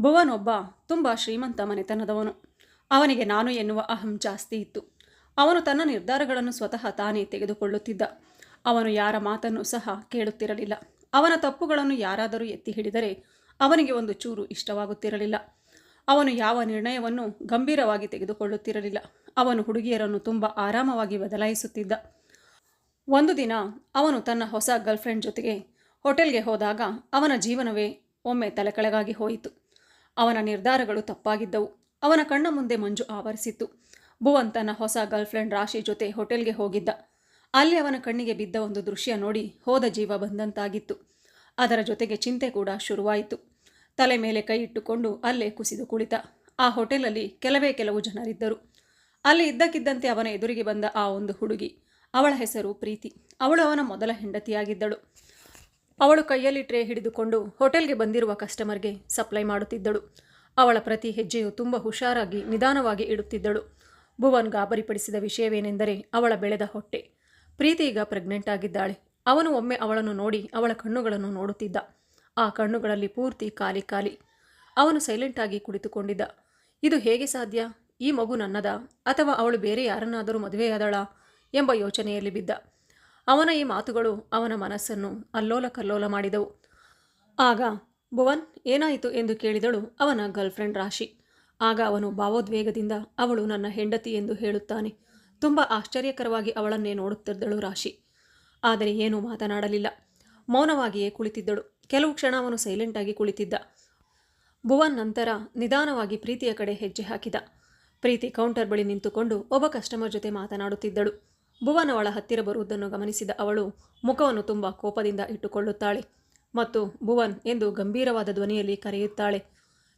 ಭುವನ್ ಒಬ್ಬ ತುಂಬ ಶ್ರೀಮಂತ ಮನೆತನದವನು. ಅವನಿಗೆ ನಾನು ಎನ್ನುವ ಅಹಂ ಜಾಸ್ತಿ ಇತ್ತು. ಅವನು ತನ್ನ ನಿರ್ಧಾರಗಳನ್ನು ಸ್ವತಃ ತಾನೇ ತೆಗೆದುಕೊಳ್ಳುತ್ತಿದ್ದ. ಅವನು ಯಾರ ಮಾತನ್ನು ಸಹ ಕೇಳುತ್ತಿರಲಿಲ್ಲ. ಅವನ ತಪ್ಪುಗಳನ್ನು ಯಾರಾದರೂ ಎತ್ತಿ ಹಿಡಿದರೆ ಅವನಿಗೆ ಒಂದು ಚೂರು ಇಷ್ಟವಾಗುತ್ತಿರಲಿಲ್ಲ. ಅವನು ಯಾವ ನಿರ್ಣಯವನ್ನು ಗಂಭೀರವಾಗಿ ತೆಗೆದುಕೊಳ್ಳುತ್ತಿರಲಿಲ್ಲ. ಅವನು ಹುಡುಗಿಯರನ್ನು ತುಂಬ ಆರಾಮವಾಗಿ ಬದಲಾಯಿಸುತ್ತಿದ್ದ. ಒಂದು ದಿನ ಅವನು ತನ್ನ ಹೊಸ ಗರ್ಲ್ಫ್ರೆಂಡ್ ಜೊತೆಗೆ ಹೋಟೆಲ್ಗೆ ಹೋದಾಗ ಅವನ ಜೀವನವೇ ಒಮ್ಮೆ ತಲೆಕೆಳಗಾಗಿ ಹೋಯಿತು. ಅವನ ನಿರ್ಧಾರಗಳು ತಪ್ಪಾಗಿದ್ದವು. ಅವನ ಕಣ್ಣ ಮುಂದೆ ಮಂಜು ಆವರಿಸಿತ್ತು. ಭುವನ್ ತನ್ನ ಹೊಸ ಗರ್ಲ್ಫ್ರೆಂಡ್ ರಾಶಿ ಜೊತೆ ಹೋಟೆಲ್ಗೆ ಹೋಗಿದ್ದ. ಅಲ್ಲಿ ಅವನ ಕಣ್ಣಿಗೆ ಬಿದ್ದ ಒಂದು ದೃಶ್ಯ ನೋಡಿ ಹೋದ ಜೀವ ಬಂದಂತಾಗಿತ್ತು. ಅದರ ಜೊತೆಗೆ ಚಿಂತೆ ಕೂಡ ಶುರುವಾಯಿತು. ತಲೆ ಮೇಲೆ ಕೈ ಇಟ್ಟುಕೊಂಡು ಅಲ್ಲೇ ಕುಸಿದು ಕುಳಿತ. ಆ ಹೋಟೆಲಲ್ಲಿ ಕೆಲವೇ ಕೆಲವು ಜನರಿದ್ದರು. ಅಲ್ಲಿ ಇದ್ದಕ್ಕಿದ್ದಂತೆ ಅವನ ಎದುರಿಗೆ ಬಂದ ಆ ಒಂದು ಹುಡುಗಿ. ಅವಳ ಹೆಸರು ಪ್ರೀತಿ. ಅವಳು ಅವನ ಮೊದಲ ಹೆಂಡತಿಯಾಗಿದ್ದಳು. ಅವಳು ಕೈಯಲ್ಲಿ ಟ್ರೇ ಹಿಡಿದುಕೊಂಡು ಹೋಟೆಲ್ಗೆ ಬಂದಿರುವ ಕಸ್ಟಮರ್ಗೆ ಸಪ್ಲೈ ಮಾಡುತ್ತಿದ್ದಳು. ಅವಳ ಪ್ರತಿ ಹೆಜ್ಜೆಯು ತುಂಬ ಹುಷಾರಾಗಿ ನಿಧಾನವಾಗಿ ಇಡುತ್ತಿದ್ದಳು. ಭುವನ್ ಗಾಬರಿಪಡಿಸಿದ ವಿಷಯವೇನೆಂದರೆ ಅವಳ ಬೆಳೆದ ಹೊಟ್ಟೆ. ಪ್ರೀತಿ ಈಗ ಪ್ರೆಗ್ನೆಂಟ್ ಆಗಿದ್ದಾಳೆ. ಅವನು ಒಮ್ಮೆ ಅವಳನ್ನು ನೋಡಿ ಅವಳ ಕಣ್ಣುಗಳನ್ನು ನೋಡುತ್ತಿದ್ದ. ಆ ಕಣ್ಣುಗಳಲ್ಲಿ ಪೂರ್ತಿ ಖಾಲಿ ಖಾಲಿ. ಅವನು ಸೈಲೆಂಟ್ ಆಗಿ ಕುಳಿತುಕೊಂಡಿದ್ದ. ಇದು ಹೇಗೆ ಸಾಧ್ಯ? ಈ ಮಗು ನನ್ನದ? ಅಥವಾ ಅವಳು ಬೇರೆ ಯಾರನ್ನಾದರೂ ಮದುವೆಯಾದಳಾ? ಎಂಬ ಯೋಚನೆಯಲ್ಲಿ ಬಿದ್ದ. ಅವನ ಈ ಮಾತುಗಳು ಅವನ ಮನಸ್ಸನ್ನು ಅಲ್ಲೋಲ ಕಲ್ಲೋಲ ಮಾಡಿದವು. ಆಗ ಭುವನ್ ಏನಾಯಿತು ಎಂದು ಕೇಳಿದಳು ಅವನ ಗರ್ಲ್ಫ್ರೆಂಡ್ ರಾಶಿ. ಆಗ ಅವನು ಭಾವೋದ್ವೇಗದಿಂದ, ಅವಳು ನನ್ನ ಹೆಂಡತಿ ಎಂದು ಹೇಳುತ್ತಾನೆ. ತುಂಬ ಆಶ್ಚರ್ಯಕರವಾಗಿ ಅವಳನ್ನೇ ನೋಡುತ್ತಿದ್ದಳು ರಾಶಿ. ಆದರೆ ಏನೂ ಮಾತನಾಡಲಿಲ್ಲ. ಮೌನವಾಗಿಯೇ ಕುಳಿತಿದ್ದಳು. ಕೆಲವು ಕ್ಷಣ ಅವನು ಸೈಲೆಂಟಾಗಿ ಕುಳಿತಿದ್ದ. ಭುವನ್ ನಂತರ ನಿಧಾನವಾಗಿ ಪ್ರೀತಿಯ ಕಡೆ ಹೆಜ್ಜೆ ಹಾಕಿದ. ಪ್ರೀತಿ ಕೌಂಟರ್ ಬಳಿ ನಿಂತುಕೊಂಡು ಒಬ್ಬ ಕಸ್ಟಮರ್ ಜೊತೆ ಮಾತನಾಡುತ್ತಿದ್ದಳು. ಭುವನ್ ಅವಳ ಹತ್ತಿರ ಬರುವುದನ್ನು ಗಮನಿಸಿದ ಅವಳು ಮುಖವನ್ನು ತುಂಬ ಕೋಪದಿಂದ ಇಟ್ಟುಕೊಳ್ಳುತ್ತಾಳೆ ಮತ್ತು ಭುವನ್ ಎಂದು ಗಂಭೀರವಾದ ಧ್ವನಿಯಲ್ಲಿ ಕರೆಯುತ್ತಾಳೆ,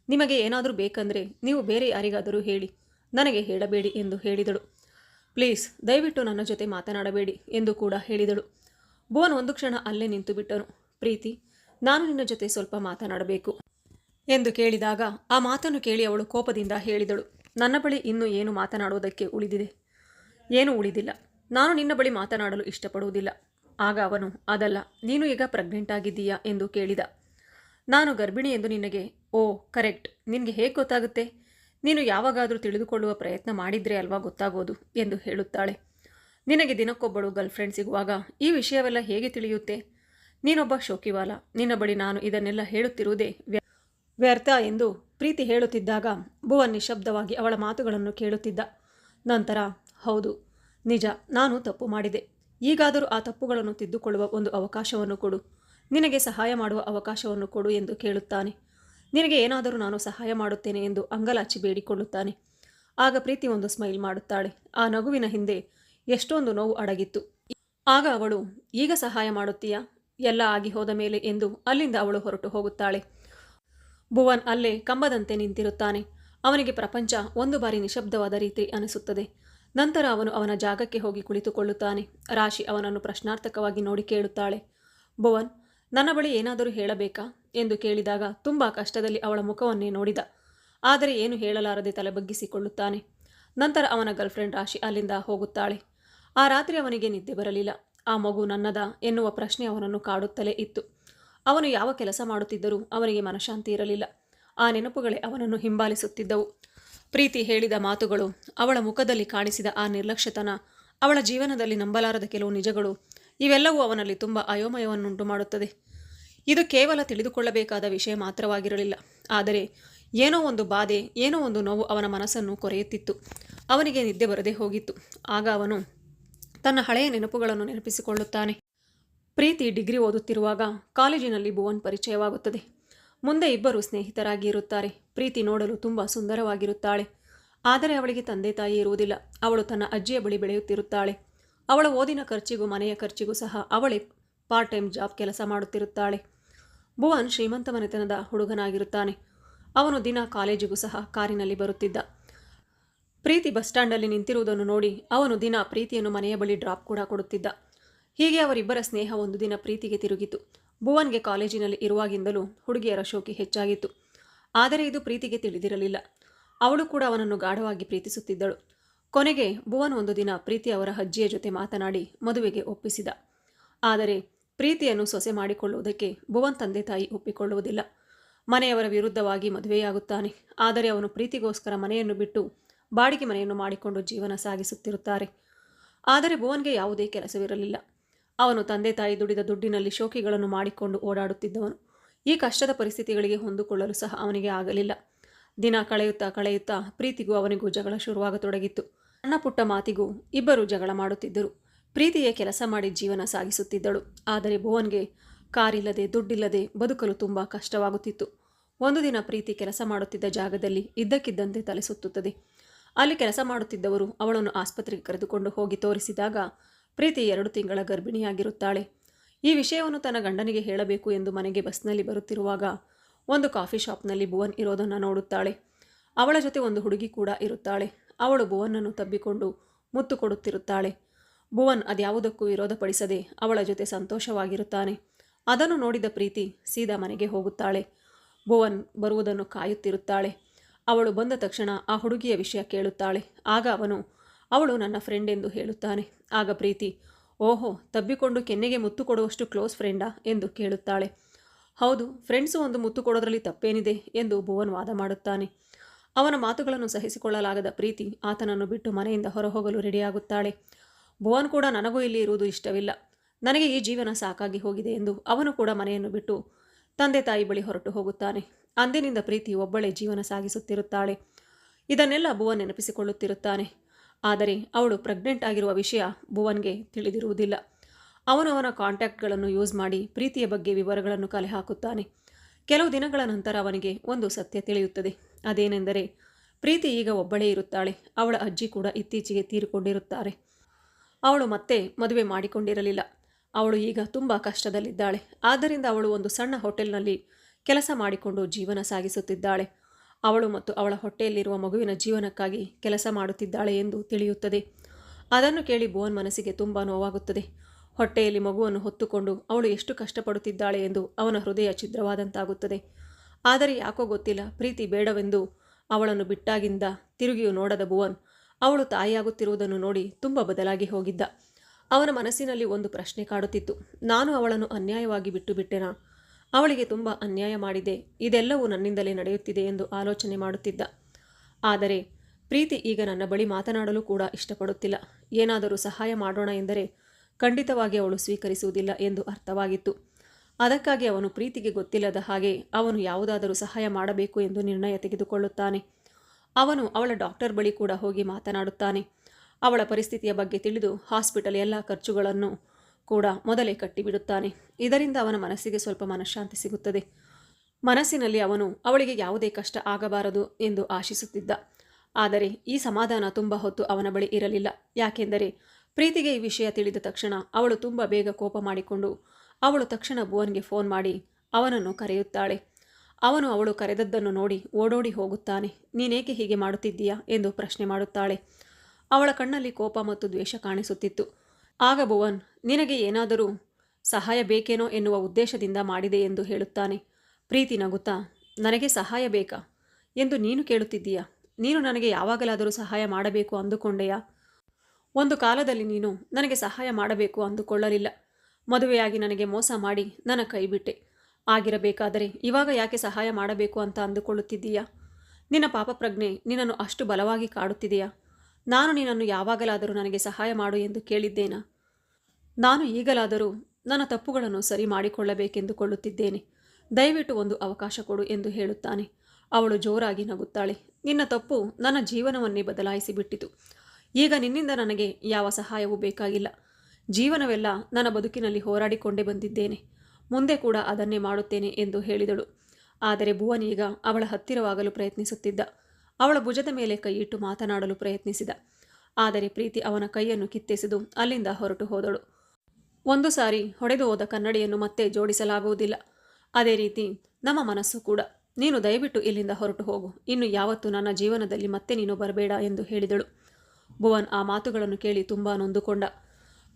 ನಿಮಗೆ ಏನಾದರೂ ಬೇಕಂದರೆ ನೀವು ಬೇರೆ ಯಾರಿಗಾದರೂ ಹೇಳಿ, ನನಗೆ ಹೇಳಬೇಡಿ ಎಂದು ಹೇಳಿದಳು. ಪ್ಲೀಸ್, ದಯವಿಟ್ಟು ನನ್ನ ಜೊತೆ ಮಾತನಾಡಬೇಡಿ ಎಂದು ಕೂಡ ಹೇಳಿದಳು. ಭುವನ್ ಒಂದು ಕ್ಷಣ ಅಲ್ಲೇ ನಿಂತು ಬಿಟ್ಟನು ಪ್ರೀತಿ, ನಾನು ನಿನ್ನ ಜೊತೆ ಸ್ವಲ್ಪ ಮಾತನಾಡಬೇಕು ಎಂದು ಕೇಳಿದಾಗ ಆ ಮಾತನ್ನು ಕೇಳಿ ಅವಳು ಕೋಪದಿಂದ ಹೇಳಿದಳು. ನನ್ನ ಬಳಿ ಇನ್ನೂ ಏನು ಮಾತನಾಡುವುದಕ್ಕೆ ಉಳಿದಿದೆ? ಏನೂ ಉಳಿದಿಲ್ಲ. ನಾನು ನಿನ್ನ ಬಳಿ ಮಾತನಾಡಲು ಇಷ್ಟಪಡುವುದಿಲ್ಲ. ಆಗ ಅವನು, ಅದಲ್ಲ, ನೀನು ಈಗ ಪ್ರೆಗ್ನೆಂಟ್ ಆಗಿದ್ದೀಯಾ ಎಂದು ಕೇಳಿದ. ನಾನು ಗರ್ಭಿಣಿ ಎಂದು ನಿನಗೆ, ಓ ಕರೆಕ್ಟ್ ನಿನಗೆ ಹೇಗೆ ಗೊತ್ತಾಗುತ್ತೆ? ನೀನು ಯಾವಾಗಾದರೂ ತಿಳಿದುಕೊಳ್ಳುವ ಪ್ರಯತ್ನ ಮಾಡಿದ್ರೆ ಅಲ್ವಾ ಗೊತ್ತಾಗೋದು? ಎಂದು ಹೇಳುತ್ತಾಳೆ. ನಿನಗೆ ದಿನಕ್ಕೊಬ್ಬಳು ಗರ್ಲ್ಫ್ರೆಂಡ್ ಸಿಗುವಾಗ ಈ ವಿಷಯವೆಲ್ಲ ಹೇಗೆ ತಿಳಿಯುತ್ತೆ? ನೀನೊಬ್ಬ ಶೋಕಿವಾಲ. ನಿನ್ನ ಬಳಿ ನಾನು ಇದನ್ನೆಲ್ಲ ಹೇಳುತ್ತಿರುವುದೇ ವ್ಯ- ವ್ಯರ್ಥ ಎಂದು ಪ್ರೀತಿ ಹೇಳುತ್ತಿದ್ದಾಗ ಭುವನ್ ನಿಶಬ್ದವಾಗಿ ಅವಳ ಮಾತುಗಳನ್ನು ಕೇಳುತ್ತಿದ್ದ. ನಂತರ, ಹೌದು ನಿಜ, ನಾನು ತಪ್ಪು ಮಾಡಿದೆ. ಈಗಾದರೂ ಆ ತಪ್ಪುಗಳನ್ನು ತಿದ್ದುಕೊಳ್ಳುವ ಒಂದು ಅವಕಾಶವನ್ನು ಕೊಡು. ನಿನಗೆ ಸಹಾಯ ಮಾಡುವ ಅವಕಾಶವನ್ನು ಕೊಡು ಎಂದು ಕೇಳುತ್ತಾನೆ. ನಿನಗೆ ಏನಾದರೂ ನಾನು ಸಹಾಯ ಮಾಡುತ್ತೇನೆ ಎಂದು ಅಂಗಲಾಚಿ ಬೇಡಿಕೊಳ್ಳುತ್ತಾನೆ. ಆಗ ಪ್ರೀತಿ ಒಂದು ಸ್ಮೈಲ್ ಮಾಡುತ್ತಾಳೆ. ಆ ನಗುವಿನ ಹಿಂದೆ ಎಷ್ಟೊಂದು ನೋವು ಅಡಗಿತ್ತು. ಆಗ ಅವಳು, ಈಗ ಸಹಾಯ ಮಾಡುತ್ತೀಯಾ? ಎಲ್ಲ ಆಗಿ ಹೋದ ಮೇಲೆ ಎಂದು ಅಲ್ಲಿಂದ ಅವಳು ಹೊರಟು ಹೋಗುತ್ತಾಳೆ. ಭುವನ್ ಅಲ್ಲೇ ಕಂಬದಂತೆ ನಿಂತಿರುತ್ತಾನೆ. ಅವನಿಗೆ ಪ್ರಪಂಚ ಒಂದು ಬಾರಿ ನಿಶಬ್ದವಾದ ರೀತಿ ಅನಿಸುತ್ತದೆ. ನಂತರ ಅವನು ಅವನ ಜಾಗಕ್ಕೆ ಹೋಗಿ ಕುಳಿತುಕೊಳ್ಳುತ್ತಾನೆ. ರಾಶಿ ಅವನನ್ನು ಪ್ರಶ್ನಾರ್ಥಕವಾಗಿ ನೋಡಿ ಕೇಳುತ್ತಾಳೆ. ಭುವನ್, ನನ್ನ ಬಳಿ ಏನಾದರೂ ಹೇಳಬೇಕಾ? ಎಂದು ಕೇಳಿದಾಗ ತುಂಬ ಕಷ್ಟದಲ್ಲಿ ಅವಳ ಮುಖವನ್ನೇ ನೋಡಿದ. ಆದರೆ ಏನು ಹೇಳಲಾರದೆ ತಲೆ ಬಗ್ಗಿಸಿಕೊಳ್ಳುತ್ತಾನೆ ನಂತರ ಅವನ ಗರ್ಲ್ಫ್ರೆಂಡ್ ರಾಶಿ ಅಲ್ಲಿಂದ ಹೋಗುತ್ತಾಳೆ. ಆ ರಾತ್ರಿ ಅವನಿಗೆ ನಿದ್ದೆ ಬರಲಿಲ್ಲ. ಆ ಮಗು ನನ್ನದ ಎನ್ನುವ ಪ್ರಶ್ನೆ ಅವನನ್ನು ಕಾಡುತ್ತಲೇ ಇತ್ತು. ಅವನು ಯಾವ ಕೆಲಸ ಮಾಡುತ್ತಿದ್ದರೂ ಅವನಿಗೆ ಮನಶಾಂತಿ ಇರಲಿಲ್ಲ. ಆ ನೆನಪುಗಳೇ ಅವನನ್ನು ಹಿಂಬಾಲಿಸುತ್ತಿದ್ದವು. ಪ್ರೀತಿ ಹೇಳಿದ ಮಾತುಗಳು ಅವಳ ಮುಖದಲ್ಲಿ ಕಾಣಿಸಿದ ಆ ನಿರ್ಲಕ್ಷ್ಯತನ, ಅವಳ ಜೀವನದಲ್ಲಿ ನಂಬಲಾರದ ಕೆಲವು ನಿಜಗಳು, ಇವೆಲ್ಲವೂ ಅವನಲ್ಲಿ ತುಂಬ ಅಯೋಮಯವನ್ನುಂಟು ಮಾಡುತ್ತದೆ ಇದು ಕೇವಲ ತಿಳಿದುಕೊಳ್ಳಬೇಕಾದ ವಿಷಯ ಮಾತ್ರವಾಗಿರಲಿಲ್ಲ. ಆದರೆ ಏನೋ ಒಂದು ಬಾಧೆ, ಏನೋ ಒಂದು ನೋವು ಅವನ ಮನಸ್ಸನ್ನು ಕೊರೆಯುತ್ತಿತ್ತು. ಅವನಿಗೆ ನಿದ್ದೆ ಬರದೇ ಹೋಗಿತ್ತು. ಆಗ ಅವನು ತನ್ನ ಹಳೆಯ ನೆನಪುಗಳನ್ನು ನೆನಪಿಸಿಕೊಳ್ಳುತ್ತಾನೆ. ಪ್ರೀತಿ ಡಿಗ್ರಿ ಓದುತ್ತಿರುವಾಗ ಕಾಲೇಜಿನಲ್ಲಿ ಭುವನ್ ಪರಿಚಯವಾಗುತ್ತದೆ. ಮುಂದೆ ಇಬ್ಬರು ಸ್ನೇಹಿತರಾಗಿ ಇರುತ್ತಾರೆ ಪ್ರೀತಿ ನೋಡಲು ತುಂಬ ಸುಂದರವಾಗಿರುತ್ತಾಳೆ. ಆದರೆ ಅವಳಿಗೆ ತಂದೆ ತಾಯಿ ಇರುವುದಿಲ್ಲ. ಅವಳು ತನ್ನ ಅಜ್ಜಿಯ ಬಳಿ ಬೆಳೆಯುತ್ತಿರುತ್ತಾಳೆ. ಅವಳ ಓದಿನ ಖರ್ಚಿಗೂ ಮನೆಯ ಖರ್ಚಿಗೂ ಸಹ ಅವಳೇ ಪಾರ್ಟ್ ಟೈಮ್ ಜಾಬ್ ಕೆಲಸ ಮಾಡುತ್ತಿರುತ್ತಾಳೆ. ಭುವನ್ ಶ್ರೀಮಂತ ಮನೆತನದ ಹುಡುಗನಾಗಿರುತ್ತಾನೆ. ಅವನು ದಿನ ಕಾಲೇಜಿಗೂ ಸಹ ಕಾರಿನಲ್ಲಿ ಬರುತ್ತಿದ್ದ. ಪ್ರೀತಿ ಬಸ್ ಸ್ಟ್ಯಾಂಡಲ್ಲಿ ನಿಂತಿರುವುದನ್ನು ನೋಡಿ ಅವನು ದಿನ ಪ್ರೀತಿಯನ್ನು ಮನೆಯ ಬಳಿ ಡ್ರಾಪ್ ಕೂಡ ಕೊಡುತ್ತಿದ್ದ. ಹೀಗೆ ಅವರಿಬ್ಬರ ಸ್ನೇಹ ಒಂದು ದಿನ ಪ್ರೀತಿಗೆ ತಿರುಗಿತು. ಭುವನ್ಗೆ ಕಾಲೇಜಿನಲ್ಲಿ ಇರುವಾಗಿಂದಲೂ ಹುಡುಗಿಯರ ಶೋಕಿ ಹೆಚ್ಚಾಗಿತ್ತು. ಆದರೆ ಇದು ಪ್ರೀತಿಗೆ ತಿಳಿದಿರಲಿಲ್ಲ. ಅವಳು ಕೂಡ ಅವನನ್ನು ಗಾಢವಾಗಿ ಪ್ರೀತಿಸುತ್ತಿದ್ದಳು. ಕೊನೆಗೆ ಭುವನ್ ಒಂದು ದಿನ ಪ್ರೀತಿ ಅವರ ಅಜ್ಜಿಯ ಜೊತೆ ಮಾತನಾಡಿ ಮದುವೆಗೆ ಒಪ್ಪಿಸಿದ. ಆದರೆ ಪ್ರೀತಿಯನ್ನು ಸೊಸೆ ಮಾಡಿಕೊಳ್ಳುವುದಕ್ಕೆ ಭುವನ್ ತಂದೆ ತಾಯಿ ಒಪ್ಪಿಕೊಳ್ಳುವುದಿಲ್ಲ. ಮನೆಯವರ ವಿರುದ್ಧವಾಗಿ ಮದುವೆಯಾಗುತ್ತಾನೆ. ಆದರೆ ಅವನು ಪ್ರೀತಿಗೋಸ್ಕರ ಮನೆಯನ್ನು ಬಿಟ್ಟು ಬಾಡಿಗೆ ಮನೆಯನ್ನು ಮಾಡಿಕೊಂಡು ಜೀವನ ಸಾಗಿಸುತ್ತಿರುತ್ತಾರೆ. ಆದರೆ ಭುವನ್ಗೆ ಯಾವುದೇ ಕೆಲಸವಿರಲಿಲ್ಲ. ಅವನು ತಂದೆ ತಾಯಿ ದುಡಿದ ದುಡ್ಡಿನಲ್ಲಿ ಶೋಕಿಗಳನ್ನು ಮಾಡಿಕೊಂಡು ಓಡಾಡುತ್ತಿದ್ದವನು. ಈ ಕಷ್ಟದ ಪರಿಸ್ಥಿತಿಗಳಿಗೆ ಹೊಂದಿಕೊಳ್ಳಲು ಸಹ ಅವನಿಗೆ ಆಗಲಿಲ್ಲ. ದಿನ ಕಳೆಯುತ್ತಾ ಕಳೆಯುತ್ತಾ ಪ್ರೀತಿಗೂ ಅವನಿಗೂ ಜಗಳ ಶುರುವಾಗತೊಡಗಿತ್ತು. ಸಣ್ಣ ಪುಟ್ಟ ಮಾತಿಗೂ ಇಬ್ಬರು ಜಗಳ ಮಾಡುತ್ತಿದ್ದರು. ಪ್ರೀತಿಯೇ ಕೆಲಸ ಮಾಡಿ ಜೀವನ ಸಾಗಿಸುತ್ತಿದ್ದಳು. ಆದರೆ ಭುವನ್ಗೆ ಕಾರಿಲ್ಲದೆ, ದುಡ್ಡಿಲ್ಲದೆ ಬದುಕಲು ತುಂಬ ಕಷ್ಟವಾಗುತ್ತಿತ್ತು. ಒಂದು ದಿನ ಪ್ರೀತಿ ಕೆಲಸ ಮಾಡುತ್ತಿದ್ದ ಜಾಗದಲ್ಲಿ ಇದ್ದಕ್ಕಿದ್ದಂತೆ ತಲೆ ಅಲ್ಲಿ ಕೆಲಸ ಮಾಡುತ್ತಿದ್ದವರು ಅವಳನ್ನು ಆಸ್ಪತ್ರೆಗೆ ಕರೆದುಕೊಂಡು ಹೋಗಿ ತೋರಿಸಿದಾಗ ಪ್ರೀತಿ ಎರಡು ತಿಂಗಳ ಗರ್ಭಿಣಿಯಾಗಿರುತ್ತಾಳೆ. ಈ ವಿಷಯವನ್ನು ತನ್ನ ಗಂಡನಿಗೆ ಹೇಳಬೇಕು ಎಂದು ಮನೆಗೆ ಬಸ್ನಲ್ಲಿ ಬರುತ್ತಿರುವಾಗ ಒಂದು ಕಾಫಿ ಶಾಪ್ನಲ್ಲಿ ಭುವನ್ ಇರೋದನ್ನು ನೋಡುತ್ತಾಳೆ. ಅವಳ ಜೊತೆ ಒಂದು ಹುಡುಗಿ ಕೂಡ ಇರುತ್ತಾಳೆ. ಅವಳು ಭುವನನ್ನು ತಬ್ಬಿಕೊಂಡು ಮುತ್ತು ಕೊಡುತ್ತಿರುತ್ತಾಳೆ. ಭುವನ್ ಅದ್ಯಾವುದಕ್ಕೂ ವಿರೋಧಪಡಿಸದೆ ಅವಳ ಜೊತೆ ಸಂತೋಷವಾಗಿರುತ್ತಾನೆ. ಅದನ್ನು ನೋಡಿದ ಪ್ರೀತಿ ಸೀದಾ ಮನೆಗೆ ಹೋಗುತ್ತಾಳೆ. ಭುವನ್ ಬರುವುದನ್ನು ಕಾಯುತ್ತಿರುತ್ತಾಳೆ. ಅವಳು ಬಂದ ತಕ್ಷಣ ಆ ಹುಡುಗಿಯ ವಿಷಯ ಕೇಳುತ್ತಾಳೆ. ಆಗ ಅವನು, ಅವಳು ನನ್ನ ಫ್ರೆಂಡ್ ಎಂದು ಹೇಳುತ್ತಾನೆ. ಆಗ ಪ್ರೀತಿ, ಓಹೋ, ತಬ್ಬಿಕೊಂಡು ಕೆನ್ನೆಗೆ ಮುತ್ತು ಕೊಡುವಷ್ಟು ಕ್ಲೋಸ್ ಫ್ರೆಂಡಾ ಎಂದು ಕೇಳುತ್ತಾಳೆ. ಹೌದು, ಫ್ರೆಂಡ್ಸು ಒಂದು ಮುತ್ತು ಕೊಡೋದ್ರಲ್ಲಿ ತಪ್ಪೇನಿದೆ ಎಂದು ಭುವನ್ ವಾದ ಮಾಡುತ್ತಾನೆ. ಅವನ ಮಾತುಗಳನ್ನು ಸಹಿಸಿಕೊಳ್ಳಲಾಗದ ಪ್ರೀತಿ ಆತನನ್ನು ಬಿಟ್ಟು ಮನೆಯಿಂದ ಹೊರಹೋಗಲು ರೆಡಿಯಾಗುತ್ತಾಳೆ. ಭುವನ್ ಕೂಡ ನನಗೂ ಇಲ್ಲಿ ಇರುವುದು ಇಷ್ಟವಿಲ್ಲ. ನನಗೆ ಈ ಜೀವನ ಸಾಕಾಗಿ ಹೋಗಿದೆ ಎಂದು ಅವನು ಕೂಡ ಮನೆಯನ್ನು ಬಿಟ್ಟು ತಂದೆ ತಾಯಿ ಬಳಿ ಹೊರಟು ಹೋಗುತ್ತಾನೆ. ಅಂದಿನಿಂದ ಪ್ರೀತಿ ಒಬ್ಬಳೇ ಜೀವನ ಸಾಗಿಸುತ್ತಿರುತ್ತಾಳೆ. ಇದನ್ನೆಲ್ಲ ಭುವನ್ ನೆನಪಿಸಿಕೊಳ್ಳುತ್ತಿರುತ್ತಾನೆ. ಆದರೆ ಅವಳು ಪ್ರೆಗ್ನೆಂಟ್ ಆಗಿರುವ ವಿಷಯ ಭುವನ್ಗೆ ತಿಳಿದಿರುವುದಿಲ್ಲ. ಅವನು ಅವನ ಕಾಂಟ್ಯಾಕ್ಟ್ಗಳನ್ನು ಯೂಸ್ ಮಾಡಿ ಪ್ರೀತಿಯ ಬಗ್ಗೆ ವಿವರಗಳನ್ನು ಕಲೆ ಹಾಕುತ್ತಾನೆ. ಕೆಲವು ದಿನಗಳ ನಂತರ ಅವನಿಗೆ ಒಂದು ಸತ್ಯ ತಿಳಿಯುತ್ತದೆ. ಅದೇನೆಂದರೆ, ಪ್ರೀತಿ ಈಗ ಒಬ್ಬಳೇ ಇರುತ್ತಾಳೆ. ಅವಳ ಅಜ್ಜಿ ಕೂಡ ಇತ್ತೀಚೆಗೆ ತೀರಿಕೊಂಡಿರುತ್ತಾರೆ. ಅವಳು ಮತ್ತೆ ಮದುವೆ ಮಾಡಿಕೊಂಡಿರಲಿಲ್ಲ. ಅವಳು ಈಗ ತುಂಬ ಕಷ್ಟದಲ್ಲಿದ್ದಾಳೆ. ಆದ್ದರಿಂದ ಅವಳು ಒಂದು ಸಣ್ಣ ಹೋಟೆಲ್ನಲ್ಲಿ ಕೆಲಸ ಮಾಡಿಕೊಂಡು ಜೀವನ ಸಾಗಿಸುತ್ತಿದ್ದಾಳೆ. ಅವಳು ಮತ್ತು ಅವಳ ಹೊಟ್ಟೆಯಲ್ಲಿರುವ ಮಗುವಿನ ಜೀವನಕ್ಕಾಗಿ ಕೆಲಸ ಮಾಡುತ್ತಿದ್ದಾಳೆ ಎಂದು ತಿಳಿಯುತ್ತದೆ. ಅದನ್ನು ಕೇಳಿ ಭುವನ್ ಮನಸ್ಸಿಗೆ ತುಂಬ ನೋವಾಗುತ್ತದೆ. ಹೊಟ್ಟೆಯಲ್ಲಿ ಮಗುವನ್ನು ಹೊತ್ತುಕೊಂಡು ಅವಳು ಎಷ್ಟು ಕಷ್ಟಪಡುತ್ತಿದ್ದಾಳೆ ಎಂದು ಅವನ ಹೃದಯ ಛಿದ್ರವಾದಂತಾಗುತ್ತದೆ. ಆದರೆ ಯಾಕೋ ಗೊತ್ತಿಲ್ಲ, ಪ್ರೀತಿ ಬೇಡವೆಂದು ಅವಳನ್ನು ಬಿಟ್ಟಾಗಿಂದ ತಿರುಗಿಯೂ ನೋಡದ ಭುವನ್ ಅವಳು ತಾಯಿಯಾಗುತ್ತಿರುವುದನ್ನು ನೋಡಿ ತುಂಬ ಬದಲಾಗಿ ಹೋಗಿದ್ದ. ಅವನ ಮನಸ್ಸಿನಲ್ಲಿ ಒಂದು ಪ್ರಶ್ನೆ ಕಾಡುತ್ತಿತ್ತು. ನಾನು ಅವಳನ್ನು ಅನ್ಯಾಯವಾಗಿ ಬಿಟ್ಟು ಬಿಟ್ಟೆನಾ ಅವಳಿಗೆ ತುಂಬ ಅನ್ಯಾಯ ಮಾಡಿದೆ. ಇದೆಲ್ಲವೂ ನನ್ನಿಂದಲೇ ನಡೆಯುತ್ತಿದೆ ಎಂದು ಆಲೋಚನೆ ಮಾಡುತ್ತಿದ್ದ. ಆದರೆ ಪ್ರೀತಿ ಈಗ ನನ್ನ ಬಳಿ ಮಾತನಾಡಲು ಕೂಡ ಇಷ್ಟಪಡುತ್ತಿಲ್ಲ. ಏನಾದರೂ ಸಹಾಯ ಮಾಡೋಣ ಎಂದರೆ ಖಂಡಿತವಾಗಿ ಅವಳು ಸ್ವೀಕರಿಸುವುದಿಲ್ಲ ಎಂದು ಅರ್ಥವಾಗಿತ್ತು. ಅದಕ್ಕಾಗಿ ಅವನು ಪ್ರೀತಿಗೆ ಗೊತ್ತಿಲ್ಲದ ಹಾಗೆ ಅವನು ಯಾವುದಾದರೂ ಸಹಾಯ ಮಾಡಬೇಕು ಎಂದು ನಿರ್ಣಯ ತೆಗೆದುಕೊಳ್ಳುತ್ತಾನೆ. ಅವನು ಅವಳ ಡಾಕ್ಟರ್ ಬಳಿ ಕೂಡ ಹೋಗಿ ಮಾತನಾಡುತ್ತಾನೆ. ಅವಳ ಪರಿಸ್ಥಿತಿಯ ಬಗ್ಗೆ ತಿಳಿದು ಹಾಸ್ಪಿಟಲ್ ಎಲ್ಲ ಖರ್ಚುಗಳನ್ನು ಕೂಡ ಮೊದಲೇ ಕಟ್ಟಿಬಿಡುತ್ತಾನೆ. ಇದರಿಂದ ಅವನ ಮನಸ್ಸಿಗೆ ಸ್ವಲ್ಪ ಮನಃಶಾಂತಿ ಸಿಗುತ್ತದೆ. ಮನಸ್ಸಿನಲ್ಲಿ ಅವನು ಅವಳಿಗೆ ಯಾವುದೇ ಕಷ್ಟ ಆಗಬಾರದು ಎಂದು ಆಶಿಸುತ್ತಿದ್ದ. ಆದರೆ ಈ ಸಮಾಧಾನ ತುಂಬ ಹೊತ್ತು ಅವನ ಬಳಿ ಇರಲಿಲ್ಲ. ಯಾಕೆಂದರೆ ಪ್ರೀತಿಗೆ ಈ ವಿಷಯ ತಿಳಿದ ತಕ್ಷಣ ಅವಳು ತುಂಬ ಬೇಗ ಕೋಪ ಮಾಡಿಕೊಂಡು ಅವಳು ತಕ್ಷಣ ಭುವನ್ಗೆ ಫೋನ್ ಮಾಡಿ ಅವನನ್ನು ಕರೆಯುತ್ತಾಳೆ. ಅವನು ಅವಳು ಕರೆದದ್ದನ್ನು ನೋಡಿ ಓಡೋಡಿ ಹೋಗುತ್ತಾನೆ. ನೀನೇಕೆ ಹೀಗೆ ಮಾಡುತ್ತಿದ್ದೀಯಾ ಎಂದು ಪ್ರಶ್ನೆ ಮಾಡುತ್ತಾಳೆ. ಅವಳ ಕಣ್ಣಲ್ಲಿ ಕೋಪ ಮತ್ತು ದ್ವೇಷ ಕಾಣಿಸುತ್ತಿತ್ತು. ಆಗ ಭುವನ್, ನಿನಗೆ ಏನಾದರೂ ಸಹಾಯ ಬೇಕೇನೋ ಎನ್ನುವ ಉದ್ದೇಶದಿಂದ ಮಾಡಿದೆ ಎಂದು ಹೇಳುತ್ತಾನೆ. ಪ್ರೀತಿ ನಗುತ್ತಾ, ನನಗೆ ಸಹಾಯ ಬೇಕಾ? ಎಂದು ನೀನು ಕೇಳುತ್ತಿದ್ದೀಯಾ? ನೀನು ನನಗೆ ಯಾವಾಗಲಾದರೂ ಸಹಾಯ ಮಾಡಬೇಕು ಅಂದುಕೊಂಡೆಯಾ? ಒಂದು ಕಾಲದಲ್ಲಿ ನೀನು ನನಗೆ ಸಹಾಯ ಮಾಡಬೇಕು ಅಂದುಕೊಳ್ಳಲಿಲ್ಲ. ಮದುವೆಯಾಗಿ ನನಗೆ ಮೋಸ ಮಾಡಿ ನನ್ನ ಕೈಬಿಟ್ಟೆ. ಆಗಿರಬೇಕಾದರೆ ಇವಾಗ ಯಾಕೆ ಸಹಾಯ ಮಾಡಬೇಕು ಅಂತ ಅಂದುಕೊಳ್ಳುತ್ತಿದ್ದೀಯಾ? ನಿನ್ನ ಪಾಪ ಪ್ರಜ್ಞೆ ನಿನ್ನನ್ನು ಅಷ್ಟು ಬಲವಾಗಿ ಕಾಡುತ್ತಿದೆಯಾ? ನಾನು ನಿನ್ನನ್ನು ಯಾವಾಗಲಾದರೂ ನನಗೆ ಸಹಾಯ ಮಾಡು ಎಂದು ಕೇಳಿದ್ದೇನಾ? ನಾನು ಈಗಲಾದರೂ ನನ್ನ ತಪ್ಪುಗಳನ್ನು ಸರಿ ಮಾಡಿಕೊಳ್ಳಬೇಕೆಂದುಕೊಳ್ಳುತ್ತಿದ್ದೇನೆ. ದಯವಿಟ್ಟು ಒಂದು ಅವಕಾಶ ಕೊಡು ಎಂದು ಹೇಳುತ್ತಾನೆ. ಅವಳು ಜೋರಾಗಿ ನಗುತ್ತಾಳೆ. ನಿನ್ನ ತಪ್ಪು ನನ್ನ ಜೀವನವನ್ನೇ ಬದಲಾಯಿಸಿಬಿಟ್ಟಿತು. ಈಗ ನಿನ್ನಿಂದ ನನಗೆ ಯಾವ ಸಹಾಯವೂ ಬೇಕಾಗಿಲ್ಲ. ಜೀವನವೆಲ್ಲ ನನ್ನ ಬದುಕಿನಲ್ಲಿ ಹೋರಾಡಿಕೊಂಡೇ ಬಂದಿದ್ದೇನೆ. ಮುಂದೆ ಕೂಡ ಅದನ್ನೇ ಮಾಡುತ್ತೇನೆ ಎಂದು ಹೇಳಿದಳು. ಆದರೆ ಭುವನೀಗ ಅವಳ ಹತ್ತಿರವಾಗಲು ಪ್ರಯತ್ನಿಸುತ್ತಿದ್ದ. ಅವಳ ಭುಜದ ಮೇಲೆ ಕೈಯಿಟ್ಟು ಮಾತನಾಡಲು ಪ್ರಯತ್ನಿಸಿದ. ಆದರೆ ಪ್ರೀತಿ ಅವನ ಕೈಯನ್ನು ಕಿತ್ತೆಸೆದು ಅಲ್ಲಿಂದ ಹೊರಟು ಹೋದಳು. ಒಂದು ಸಾರಿ ಹೊಡೆದು ಹೋದ ಕನ್ನಡಿಯನ್ನು ಮತ್ತೆ ಜೋಡಿಸಲಾಗುವುದಿಲ್ಲ. ಅದೇ ರೀತಿ ನಮ್ಮ ಮನಸ್ಸು ಕೂಡ. ನೀನು ದಯವಿಟ್ಟು ಇಲ್ಲಿಂದ ಹೊರಟು ಹೋಗು. ಇನ್ನು ಯಾವತ್ತೂ ನನ್ನ ಜೀವನದಲ್ಲಿ ಮತ್ತೆ ನೀನು ಬರಬೇಡ ಎಂದು ಹೇಳಿದಳು. ಭುವನ್ ಆ ಮಾತುಗಳನ್ನು ಕೇಳಿ ತುಂಬ ನೊಂದುಕೊಂಡ.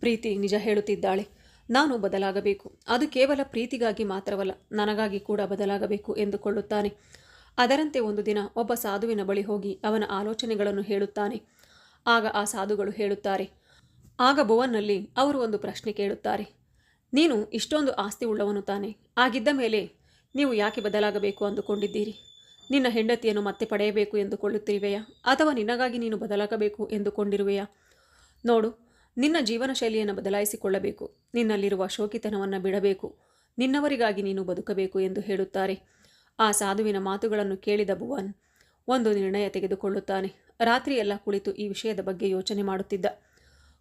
ಪ್ರೀತಿ ನಿಜ ಹೇಳುತ್ತಿದ್ದಾಳೆ. ನಾನು ಬದಲಾಗಬೇಕು. ಅದು ಕೇವಲ ಪ್ರೀತಿಗಾಗಿ ಮಾತ್ರವಲ್ಲ, ನನಗಾಗಿ ಕೂಡ ಬದಲಾಗಬೇಕು ಎಂದುಕೊಳ್ಳುತ್ತಾನೆ. ಅದರಂತೆ ಒಂದು ದಿನ ಒಬ್ಬ ಸಾಧುವಿನ ಬಳಿ ಹೋಗಿ ಅವನ ಆಲೋಚನೆಗಳನ್ನು ಹೇಳುತ್ತಾನೆ. ಆಗ ಆ ಸಾಧುಗಳು ಹೇಳುತ್ತಾರೆ, ಆಗ ಭುವನ್ನಲ್ಲಿ ಅವರು ಒಂದು ಪ್ರಶ್ನೆ ಕೇಳುತ್ತಾರೆ. ನೀನು ಇಷ್ಟೊಂದು ಆಸ್ತಿ ಉಳ್ಳವನು ತಾನೆ. ಆಗಿದ್ದ ಮೇಲೆ ನೀವು ಯಾಕೆ ಬದಲಾಗಬೇಕು ಅಂದುಕೊಂಡಿದ್ದೀರಿ? ನಿನ್ನ ಹೆಂಡತಿಯನ್ನು ಮತ್ತೆ ಪಡೆಯಬೇಕು ಎಂದುಕೊಳ್ಳುತ್ತಿರುವೆಯಾ? ಅಥವಾ ನಿನಗಾಗಿ ನೀನು ಬದಲಾಗಬೇಕು ಎಂದುಕೊಂಡಿರುವೆಯಾ? ನೋಡು, ನಿನ್ನ ಜೀವನ ಶೈಲಿಯನ್ನು ಬದಲಾಯಿಸಿಕೊಳ್ಳಬೇಕು. ನಿನ್ನಲ್ಲಿರುವ ಶೋಕಿತನವನ್ನು ಬಿಡಬೇಕು. ನಿನ್ನವರಿಗಾಗಿ ನೀನು ಬದುಕಬೇಕು ಎಂದು ಹೇಳುತ್ತಾರೆ. ಆ ಸಾಧುವಿನ ಮಾತುಗಳನ್ನು ಕೇಳಿದ ಭುವನ್ ಒಂದು ನಿರ್ಣಯ ತೆಗೆದುಕೊಳ್ಳುತ್ತಾನೆ. ರಾತ್ರಿಯೆಲ್ಲ ಕುಳಿತು ಈ ವಿಷಯದ ಬಗ್ಗೆ ಯೋಚನೆ ಮಾಡುತ್ತಿದ್ದ.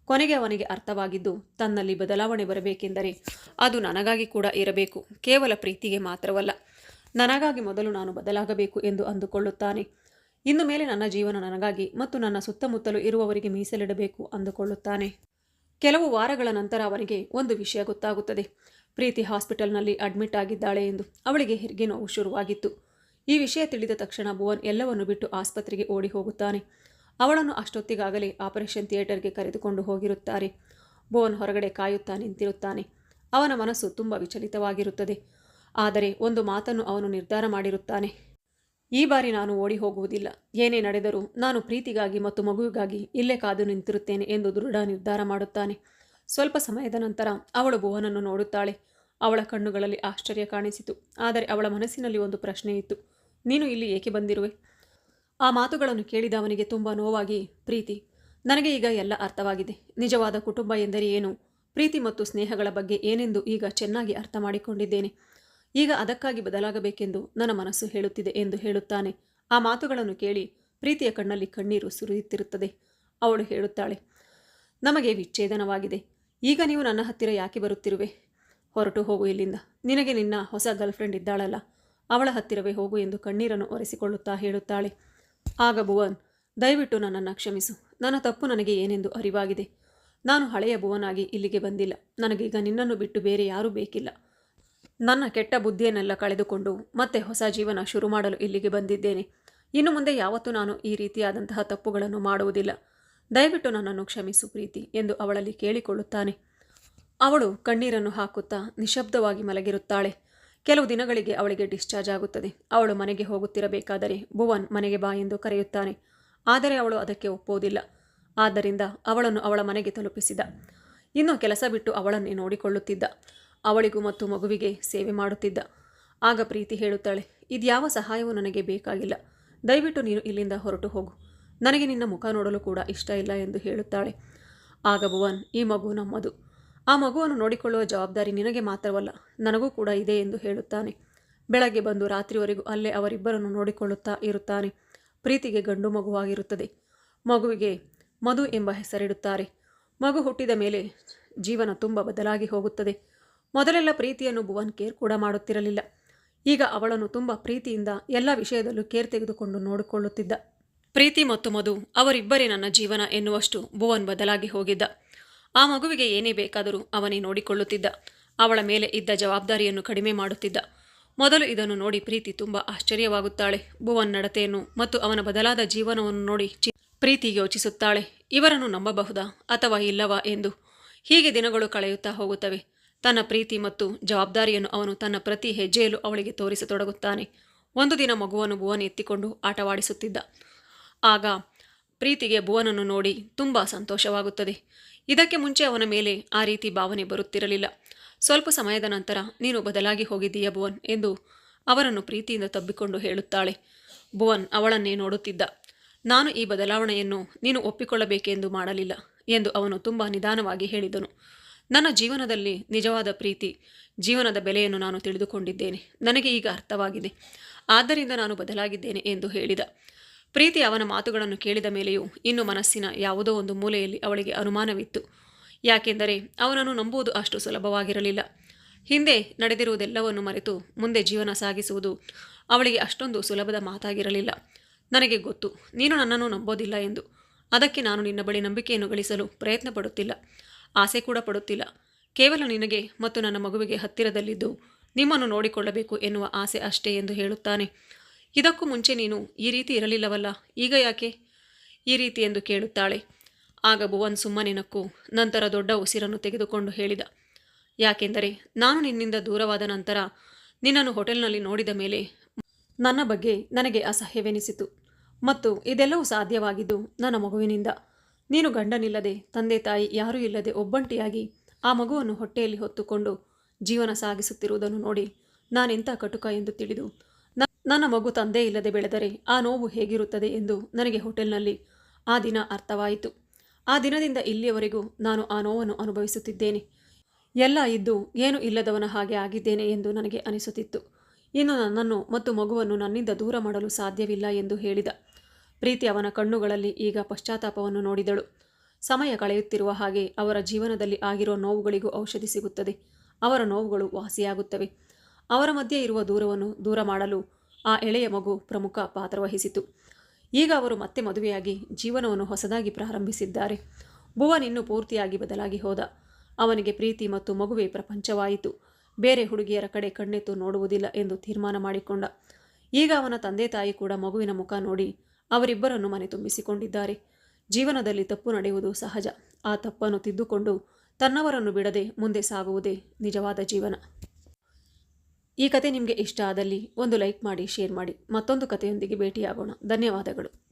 ಕೊನೆಗೆ ಅವನಿಗೆ ಅರ್ಥವಾಗಿದ್ದು, ತನ್ನಲ್ಲಿ ಬದಲಾವಣೆ ಬರಬೇಕೆಂದರೆ ಅದು ನನಗಾಗಿ ಕೂಡ ಇರಬೇಕು. ಕೇವಲ ಪ್ರೀತಿಗೆ ಮಾತ್ರವಲ್ಲ, ನನಗಾಗಿ ಮೊದಲು ನಾನು ಬದಲಾಗಬೇಕು ಎಂದು ಅಂದುಕೊಳ್ಳುತ್ತಾನೆ. ಇನ್ನು ಮೇಲೆ ನನ್ನ ಜೀವನ ನನಗಾಗಿ ಮತ್ತು ನನ್ನ ಸುತ್ತಮುತ್ತಲು ಇರುವವರಿಗೆ ಮೀಸಲಿಡಬೇಕು ಅಂದುಕೊಳ್ಳುತ್ತಾನೆ. ಕೆಲವು ವಾರಗಳ ನಂತರ ಅವನಿಗೆ ಒಂದು ವಿಷಯ ಗೊತ್ತಾಗುತ್ತದೆ. ಪ್ರೀತಿ ಹಾಸ್ಪಿಟಲ್ನಲ್ಲಿ ಅಡ್ಮಿಟ್ ಆಗಿದ್ದಾಳೆ ಎಂದು ಅವಳಿಗೆ ಹೆರಿಗೆ ನೋವು ಶುರುವಾಗಿತ್ತು. ಈ ವಿಷಯ ತಿಳಿದ ತಕ್ಷಣ ಭುವನ್ ಎಲ್ಲವನ್ನು ಬಿಟ್ಟು ಆಸ್ಪತ್ರೆಗೆ ಓಡಿ ಹೋಗುತ್ತಾನೆ. ಅವಳನ್ನು ಅಷ್ಟೊತ್ತಿಗಾಗಲೇ ಆಪರೇಷನ್ ಥಿಯೇಟರ್ಗೆ ಕರೆದುಕೊಂಡು ಹೋಗಿರುತ್ತಾರೆ. ಭುವನ್ ಹೊರಗಡೆ ಕಾಯುತ್ತಾ ನಿಂತಿರುತ್ತಾನೆ. ಅವನ ಮನಸ್ಸು ತುಂಬ ವಿಚಲಿತವಾಗಿರುತ್ತದೆ. ಆದರೆ ಒಂದು ಮಾತನ್ನು ಅವನು ನಿರ್ಧಾರ ಮಾಡಿರುತ್ತಾನೆ. ಈ ಬಾರಿ ನಾನು ಓಡಿ ಹೋಗುವುದಿಲ್ಲ. ಏನೇ ನಡೆದರೂ ನಾನು ಪ್ರೀತಿಗಾಗಿ ಮತ್ತು ಮಗುವಿಗಾಗಿ ಇಲ್ಲೇ ಕಾದು ನಿಂತಿರುತ್ತೇನೆ ಎಂದು ದೃಢ ನಿರ್ಧಾರ ಮಾಡುತ್ತಾನೆ. ಸ್ವಲ್ಪ ಸಮಯದ ನಂತರ ಅವಳು ಭುವನನ್ನು ನೋಡುತ್ತಾಳೆ. ಅವಳ ಕಣ್ಣುಗಳಲ್ಲಿ ಆಶ್ಚರ್ಯ ಕಾಣಿಸಿತು. ಆದರೆ ಅವಳ ಮನಸ್ಸಿನಲ್ಲಿ ಒಂದು ಪ್ರಶ್ನೆ ಇತ್ತು. ನೀನು ಇಲ್ಲಿ ಏಕೆ ಬಂದಿರುವೆ? ಆ ಮಾತುಗಳನ್ನು ಕೇಳಿದ ಅವನಿಗೆ ತುಂಬ ನೋವಾಗಿ, ಪ್ರೀತಿ, ನನಗೆ ಈಗ ಎಲ್ಲ ಅರ್ಥವಾಗಿದೆ. ನಿಜವಾದ ಕುಟುಂಬ ಎಂದರೆ ಏನು? ಪ್ರೀತಿ ಮತ್ತು ಸ್ನೇಹಗಳ ಬಗ್ಗೆ ಏನೆಂದು ಈಗ ಚೆನ್ನಾಗಿ ಅರ್ಥ ಮಾಡಿಕೊಂಡಿದ್ದೇನೆ. ಈಗ ಅದಕ್ಕಾಗಿ ಬದಲಾಗಬೇಕೆಂದು ನನ್ನ ಮನಸ್ಸು ಹೇಳುತ್ತಿದೆ ಎಂದು ಹೇಳುತ್ತಾನೆ. ಆ ಮಾತುಗಳನ್ನು ಕೇಳಿ ಪ್ರೀತಿಯ ಕಣ್ಣಲ್ಲಿ ಕಣ್ಣೀರು ಸುರಿಯುತ್ತಿರುತ್ತದೆ. ಅವಳು ಹೇಳುತ್ತಾಳೆ, ನಮಗೆ ವಿಚ್ಛೇದನವಾಗಿದೆ. ಈಗ ನೀವು ನನ್ನ ಹತ್ತಿರ ಯಾಕೆ ಬರುತ್ತಿರುವೆ? ಹೊರಟು ಹೋಗು ಇಲ್ಲಿಂದ. ನಿನಗೆ ನಿನ್ನ ಹೊಸ ಗರ್ಲ್ಫ್ರೆಂಡ್ ಇದ್ದಾಳಲ್ಲ. ಅವಳ ಹತ್ತಿರವೇ ಹೋಗು ಎಂದು ಕಣ್ಣೀರನ್ನು ಒರೆಸಿಕೊಳ್ಳುತ್ತಾ ಹೇಳುತ್ತಾಳೆ. ಆಗ ಭುವನ್, ದಯವಿಟ್ಟು ನನ್ನನ್ನು ಕ್ಷಮಿಸು. ನನ್ನ ತಪ್ಪು ನನಗೆ ಏನೆಂದು ಅರಿವಾಗಿದೆ. ನಾನು ಹಳೆಯ ಭುವನಾಗಿ ಇಲ್ಲಿಗೆ ಬಂದಿಲ್ಲ. ನನಗೀಗ ನಿನ್ನನ್ನು ಬಿಟ್ಟು ಬೇರೆ ಯಾರೂ ಬೇಕಿಲ್ಲ. ನನ್ನ ಕೆಟ್ಟ ಬುದ್ಧಿಯನ್ನೆಲ್ಲ ಕಳೆದುಕೊಂಡು ಮತ್ತೆ ಹೊಸ ಜೀವನ ಶುರು ಮಾಡಲು ಇಲ್ಲಿಗೆ ಬಂದಿದ್ದೇನೆ. ಇನ್ನು ಮುಂದೆ ಯಾವತ್ತೂ ನಾನು ಈ ರೀತಿಯಾದಂತಹ ತಪ್ಪುಗಳನ್ನು ಮಾಡುವುದಿಲ್ಲ. ದಯವಿಟ್ಟು ನನ್ನನ್ನು ಕ್ಷಮಿಸು, ಪ್ರೀತಿ, ಎಂದು ಅವಳಲ್ಲಿ ಕೇಳಿಕೊಳ್ಳುತ್ತಾನೆ. ಅವಳು ಕಣ್ಣೀರನ್ನು ಹಾಕುತ್ತಾ ನಿಶಬ್ದವಾಗಿ ಮಲಗಿರುತ್ತಾಳೆ. ಕೆಲವು ದಿನಗಳಿಗೆ ಅವಳಿಗೆ ಡಿಸ್ಚಾರ್ಜ್ ಆಗುತ್ತದೆ. ಅವಳು ಮನೆಗೆ ಹೋಗುತ್ತಿರಬೇಕಾದರೆ ಭುವನ್ ಮನೆಗೆ ಬಾ ಎಂದು ಕರೆಯುತ್ತಾನೆ. ಆದರೆ ಅವಳು ಅದಕ್ಕೆ ಒಪ್ಪುವುದಿಲ್ಲ. ಆದ್ದರಿಂದ ಅವಳನ್ನು ಅವಳ ಮನೆಗೆ ತಲುಪಿಸಿದ. ಇನ್ನು ಕೆಲಸ ಬಿಟ್ಟು ಅವಳನ್ನೇ ನೋಡಿಕೊಳ್ಳುತ್ತಿದ್ದ. ಅವಳಿಗೂ ಮತ್ತು ಮಗುವಿಗೆ ಸೇವೆ ಮಾಡುತ್ತಿದ್ದ. ಆಗ ಪ್ರೀತಿ ಹೇಳುತ್ತಾಳೆ, ಇದ್ಯಾವ ಸಹಾಯವೂ ನನಗೆ ಬೇಕಾಗಿಲ್ಲ. ದಯವಿಟ್ಟು ನೀನು ಇಲ್ಲಿಂದ ಹೊರಟು ಹೋಗು. ನನಗೆ ನಿನ್ನ ಮುಖ ನೋಡಲು ಕೂಡ ಇಷ್ಟ ಇಲ್ಲ ಎಂದು ಹೇಳುತ್ತಾಳೆ. ಆಗ ಭುವನ್, ಈ ಮಗು ನಮ್ಮದು. ಆ ಮಗುವನ್ನು ನೋಡಿಕೊಳ್ಳುವ ಜವಾಬ್ದಾರಿ ನಿನಗೆ ಮಾತ್ರವಲ್ಲ, ನನಗೂ ಕೂಡ ಇದೆ ಎಂದು ಹೇಳುತ್ತಾನೆ. ಬೆಳಗ್ಗೆ ಬಂದು ರಾತ್ರಿವರೆಗೂ ಅಲ್ಲೇ ಅವರಿಬ್ಬರನ್ನು ನೋಡಿಕೊಳ್ಳುತ್ತಾ ಇರುತ್ತಾನೆ. ಪ್ರೀತಿಗೆ ಗಂಡು ಮಗುವಾಗಿರುತ್ತದೆ. ಮಗುವಿಗೆ ಮಧು ಎಂಬ ಹೆಸರಿಡುತ್ತಾರೆ. ಮಗು ಹುಟ್ಟಿದ ಮೇಲೆ ಜೀವನ ತುಂಬ ಬದಲಾಗಿ ಹೋಗುತ್ತದೆ. ಮೊದಲೆಲ್ಲ ಪ್ರೀತಿಯನ್ನು ಭುವನ್ ಕೇರ್ ಕೂಡ ಮಾಡುತ್ತಿರಲಿಲ್ಲ. ಈಗ ಅವಳನ್ನು ತುಂಬ ಪ್ರೀತಿಯಿಂದ ಎಲ್ಲ ವಿಷಯದಲ್ಲೂ ಕೇರ್ ತೆಗೆದುಕೊಂಡು ನೋಡಿಕೊಳ್ಳುತ್ತಿದ್ದ. ಪ್ರೀತಿ ಮತ್ತು ಮಧು, ಅವರಿಬ್ಬರೇ ನನ್ನ ಜೀವನ ಎನ್ನುವಷ್ಟು ಭುವನ್ ಬದಲಾಗಿ ಹೋಗಿದ್ದ. ಆ ಮಗುವಿಗೆ ಏನೇ ಬೇಕಾದರೂ ಅವನೇ ನೋಡಿಕೊಳ್ಳುತ್ತಿದ್ದ. ಅವಳ ಮೇಲೆ ಇದ್ದ ಜವಾಬ್ದಾರಿಯನ್ನು ಕಡಿಮೆ ಮಾಡುತ್ತಿದ್ದ. ಮೊದಲು ಇದನ್ನು ನೋಡಿ ಪ್ರೀತಿ ತುಂಬ ಆಶ್ಚರ್ಯವಾಗುತ್ತಾಳೆ. ಭುವನ್ ನಡತೆಯನ್ನು ಮತ್ತು ಅವನ ಬದಲಾದ ಜೀವನವನ್ನು ನೋಡಿ ಪ್ರೀತಿ ಯೋಚಿಸುತ್ತಾಳೆ. ಇವರನ್ನು ನಂಬಬಹುದಾ ಅಥವಾ ಇಲ್ಲವಾ ಎಂದು ಹೀಗೆ ದಿನಗಳು ಕಳೆಯುತ್ತಾ ಹೋಗುತ್ತವೆ. ತನ್ನ ಪ್ರೀತಿ ಮತ್ತು ಜವಾಬ್ದಾರಿಯನ್ನು ಅವನು ತನ್ನ ಪ್ರತಿ ಹೆಜ್ಜೆಯಲ್ಲೂ ಅವಳಿಗೆ ತೋರಿಸತೊಡಗುತ್ತಾನೆ. ಒಂದು ದಿನ ಮಗುವನ್ನು ಭುವನ್ ಎತ್ತಿಕೊಂಡು ಆಟವಾಡಿಸುತ್ತಿದ್ದ. ಆಗ ಪ್ರೀತಿಗೆ ಭುವನನ್ನು ನೋಡಿ ತುಂಬ ಸಂತೋಷವಾಗುತ್ತದೆ. ಇದಕ್ಕೆ ಮುಂಚೆ ಅವನ ಮೇಲೆ ಆ ರೀತಿ ಭಾವನೆ ಬರುತ್ತಿರಲಿಲ್ಲ. ಸ್ವಲ್ಪ ಸಮಯದ ನಂತರ, ನೀನು ಬದಲಾಗಿ ಹೋಗಿದ್ದೀಯ ಭುವನ್? ಎಂದು ಅವರನ್ನು ಪ್ರೀತಿಯಿಂದ ತಬ್ಬಿಕೊಂಡು ಹೇಳುತ್ತಾಳೆ. ಭುವನ್ ಅವಳನ್ನೇ ನೋಡುತ್ತಿದ್ದ. ನಾನು ಈ ಬದಲಾವಣೆಯನ್ನು ನೀನು ಒಪ್ಪಿಕೊಳ್ಳಬೇಕೆಂದು ಮಾಡಲಿಲ್ಲ ಎಂದು ಅವನು ತುಂಬ ನಿಧಾನವಾಗಿ ಹೇಳಿದನು. ನನ್ನ ಜೀವನದಲ್ಲಿ ನಿಜವಾದ ಪ್ರೀತಿ, ಜೀವನದ ಬೆಲೆಯನ್ನು ನಾನು ತಿಳಿದುಕೊಂಡಿದ್ದೇನೆ. ನನಗೆ ಈಗ ಅರ್ಥವಾಗಿದೆ. ಆದ್ದರಿಂದ ನಾನು ಬದಲಾಗಿದ್ದೇನೆ ಎಂದು ಹೇಳಿದ. ಪ್ರೀತಿ ಅವನ ಮಾತುಗಳನ್ನು ಕೇಳಿದ ಮೇಲೆಯೂ ಇನ್ನು ಮನಸ್ಸಿನ ಯಾವುದೋ ಒಂದು ಮೂಲೆಯಲ್ಲಿ ಅವಳಿಗೆ ಅನುಮಾನವಿತ್ತು. ಯಾಕೆಂದರೆ ಅವನನ್ನು ನಂಬುವುದು ಅಷ್ಟು ಸುಲಭವಾಗಿರಲಿಲ್ಲ. ಹಿಂದೆ ನಡೆದಿರುವುದೆಲ್ಲವನ್ನು ಮರೆತು ಮುಂದೆ ಜೀವನ ಸಾಗಿಸುವುದು ಅವಳಿಗೆ ಅಷ್ಟೊಂದು ಸುಲಭದ ಮಾತಾಗಿರಲಿಲ್ಲ. ನನಗೆ ಗೊತ್ತು, ನೀನು ನನ್ನನ್ನು ನಂಬೋದಿಲ್ಲ ಎಂದು. ಅದಕ್ಕೆ ನಾನು ನಿನ್ನ ಬಳಿ ನಂಬಿಕೆಯನ್ನು ಗಳಿಸಲು ಪ್ರಯತ್ನ ಪಡುತ್ತಿಲ್ಲ ಆಸೆ ಕೂಡ ಪಡುತ್ತಿಲ್ಲ. ಕೇವಲ ನಿನಗೆ ಮತ್ತು ನನ್ನ ಮಗುವಿಗೆ ಹತ್ತಿರದಲ್ಲಿದ್ದು ನಿಮ್ಮನ್ನು ನೋಡಿಕೊಳ್ಳಬೇಕು ಎನ್ನುವ ಆಸೆ ಅಷ್ಟೇ ಎಂದು ಹೇಳುತ್ತಾನೆ. ಇದಕ್ಕೂ ಮುಂಚೆ ನೀನು ಈ ರೀತಿ ಇರಲಿಲ್ಲವಲ್ಲ? ಈಗ ಯಾಕೆ? ಈ ರೀತಿ ಎಂದು ಕೇಳುತ್ತಾಳೆ. ಆಗ ಭುವನ್ ಸುಮ್ಮನೆ ನಕ್ಕು. ನಂತರ ದೊಡ್ಡ ಉಸಿರನ್ನು ತೆಗೆದುಕೊಂಡು ಹೇಳಿದ. ಯಾಕೆಂದರೆ ನಾನು ನಿನ್ನಿಂದ ದೂರವಾದ ನಂತರ ನಿನ್ನನ್ನು ಹೋಟೆಲ್ನಲ್ಲಿ ನೋಡಿದ ಮೇಲೆ ನನ್ನ ಬಗ್ಗೆ ನನಗೆ ಅಸಹ್ಯವೆನಿಸಿತು. ಮತ್ತು ಇದೆಲ್ಲವೂ ಸಾಧ್ಯವಾಗಿದ್ದು ನನ್ನ ಮಗುವಿನಿಂದ. ನೀನು ಗಂಡನಿಲ್ಲದೆ ತಂದೆ ತಾಯಿ ಯಾರೂ ಇಲ್ಲದೆ ಒಬ್ಬಂಟಿಯಾಗಿ ಆ ಮಗುವನ್ನು ಹೊಟ್ಟೆಯಲ್ಲಿ ಹೊತ್ತುಕೊಂಡು ಜೀವನ ಸಾಗಿಸುತ್ತಿರುವುದನ್ನು ನೋಡಿ ನಾನೆಂಥ ಕಟುಕ ಎಂದು ತಿಳಿದು ನನ್ನ ಮಗು ತಂದೆ ಇಲ್ಲದೆ ಬೆಳೆದರೆ ಆ ನೋವು ಹೇಗಿರುತ್ತದೆ ಎಂದು ನನಗೆ ಹೋಟೆಲ್ನಲ್ಲಿ ಆ ದಿನ ಅರ್ಥವಾಯಿತು. ಆ ದಿನದಿಂದ ಇಲ್ಲಿಯವರೆಗೂ ನಾನು ಆ ನೋವನ್ನು ಅನುಭವಿಸುತ್ತಿದ್ದೇನೆ. ಎಲ್ಲ ಇದ್ದು ಏನು ಇಲ್ಲದವನ ಹಾಗೆ ಆಗಿದ್ದೇನೆ ಎಂದು ನನಗೆ ಅನಿಸುತ್ತಿತ್ತು. ಇನ್ನು ನನ್ನನ್ನು ಮತ್ತು ಮಗುವನ್ನು ನನ್ನಿಂದ ದೂರ ಮಾಡಲು ಸಾಧ್ಯವಿಲ್ಲ ಎಂದು ಹೇಳಿದ. ಪ್ರೀತಿ ಅವನ ಕಣ್ಣುಗಳಲ್ಲಿ ಈಗ ಪಶ್ಚಾತ್ತಾಪವನ್ನು ನೋಡಿದಳು. ಸಮಯ ಕಳೆಯುತ್ತಿರುವ ಹಾಗೆ ಅವರ ಜೀವನದಲ್ಲಿ ಆಗಿರೋ ನೋವುಗಳಿಗೂ ಔಷಧಿ ಸಿಗುತ್ತದೆ. ಅವರ ನೋವುಗಳು ವಾಸಿಯಾಗುತ್ತವೆ. ಅವರ ಮಧ್ಯೆ ಇರುವ ದೂರವನ್ನು ದೂರ ಮಾಡಲು ಆ ಎಳೆಯ ಮಗು ಪ್ರಮುಖ ಪಾತ್ರವಹಿಸಿತು ಈಗ ಅವರು ಮತ್ತೆ ಮದುವೆಯಾಗಿ ಜೀವನವನ್ನು ಹೊಸದಾಗಿ ಪ್ರಾರಂಭಿಸಿದ್ದಾರೆ. ಭುವನ್ ಇನ್ನೂ ಪೂರ್ತಿಯಾಗಿ ಬದಲಾಗಿ ಹೋದ. ಅವನಿಗೆ ಪ್ರೀತಿ ಮತ್ತು ಮಗುವೆ ಪ್ರಪಂಚವಾಯಿತು. ಬೇರೆ ಹುಡುಗಿಯರ ಕಡೆ ಕಣ್ಣೆತ್ತು ನೋಡುವುದಿಲ್ಲ ಎಂದು ತೀರ್ಮಾನ ಮಾಡಿಕೊಂಡ. ಈಗ ಅವನ ತಂದೆ ತಾಯಿ ಕೂಡ ಮಗುವಿನ ಮುಖ ನೋಡಿ ಅವರಿಬ್ಬರನ್ನು ಮನೆ ತುಂಬಿಸಿಕೊಂಡಿದ್ದಾರೆ. ಜೀವನದಲ್ಲಿ ತಪ್ಪು ನಡೆಯುವುದು ಸಹಜ. ಆ ತಪ್ಪನ್ನು ತಿದ್ದುಕೊಂಡು ತನ್ನವರನ್ನು ಬಿಡದೆ ಮುಂದೆ ಸಾಗುವುದೇ ನಿಜವಾದ ಜೀವನ. ಈ ಕತೆ ನಿಮಗೆ ಇಷ್ಟ ಆದಲ್ಲಿ ಒಂದು ಲೈಕ್ ಮಾಡಿ ಶೇರ್ ಮಾಡಿ. ಮತ್ತೊಂದು ಕಥೆಯೊಂದಿಗೆ ಭೇಟಿಯಾಗೋಣ. ಧನ್ಯವಾದಗಳು.